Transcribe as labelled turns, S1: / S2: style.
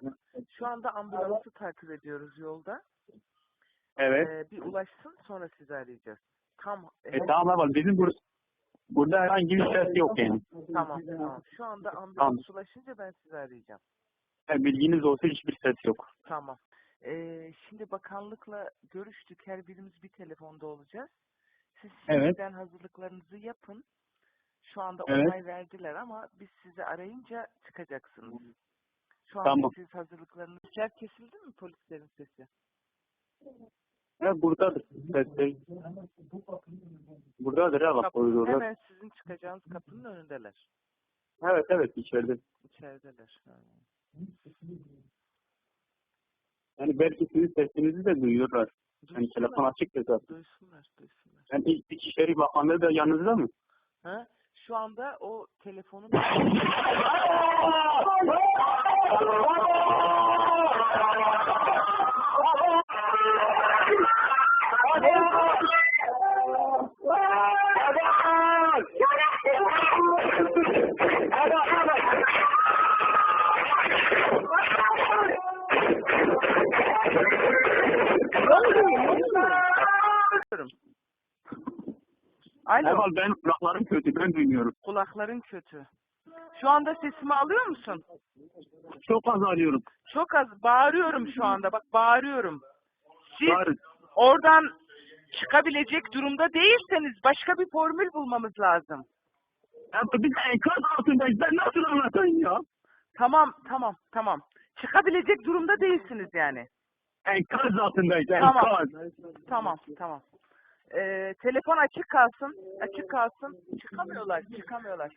S1: zaten. Şu anda ambulansı takip ediyoruz yolda.
S2: Evet.
S1: Ee, bir ulaşsın sonra sizi arayacağız. Tam
S2: E tamam ama bizim bur burada herhangi bir ses yok yani.
S1: tamam tamam. Şu anda ambulans
S2: Tamam.
S1: ulaşınca ben sizi arayacağım.
S2: Yani bilginiz olsa hiçbir ses yok.
S1: Tamam. Ee, şimdi bakanlıkla görüştük. Her birimiz bir telefonda olacağız. Siz
S2: Evet.
S1: şimdiden hazırlıklarınızı yapın. Şu anda
S2: Evet.
S1: onay verdiler ama biz sizi arayınca çıkacaksınız. Şu anda
S2: Tamam.
S1: siz hazırlıklarınız... Sesler kesildi mi polislerin sesi?
S2: Ya buradadır sesler. Buradadır ha bak
S1: Kapı-
S2: koridorda.
S1: hemen sizin çıkacağınız kapının önündeler.
S2: Evet evet içeride.
S1: İçerideler. Ha.
S2: Yani belki sizin sesinizi de duyuyorlar. Yani telefon
S1: Duysunlar,
S2: açık da zaten.
S1: duysunlar, duysunlar.
S2: Yani İç- İçişleri Bakanlığı da yanınızda mı?
S1: Ha? Şu anda o telefonun... Alo,
S2: Heval benim kulaklarım kötü ben duymuyorum.
S1: kulakların kötü. Şu anda sesimi alıyor musun?
S2: Çok az arıyorum.
S1: Çok az bağırıyorum şu anda. Bak bağırıyorum. Siz
S2: Var.
S1: oradan çıkabilecek durumda değilseniz başka bir formül bulmamız lazım.
S2: Ya biz enkaz altındayız. Ben nasıl anlatayım ya?
S1: Tamam, tamam, tamam. Çıkabilecek durumda değilsiniz yani.
S2: Enkaz altındayız.
S1: Tamam.
S2: Enkaz.
S1: Tamam, tamam. Ee, telefon açık kalsın, açık kalsın. Çıkamıyorlar, çıkamıyorlar.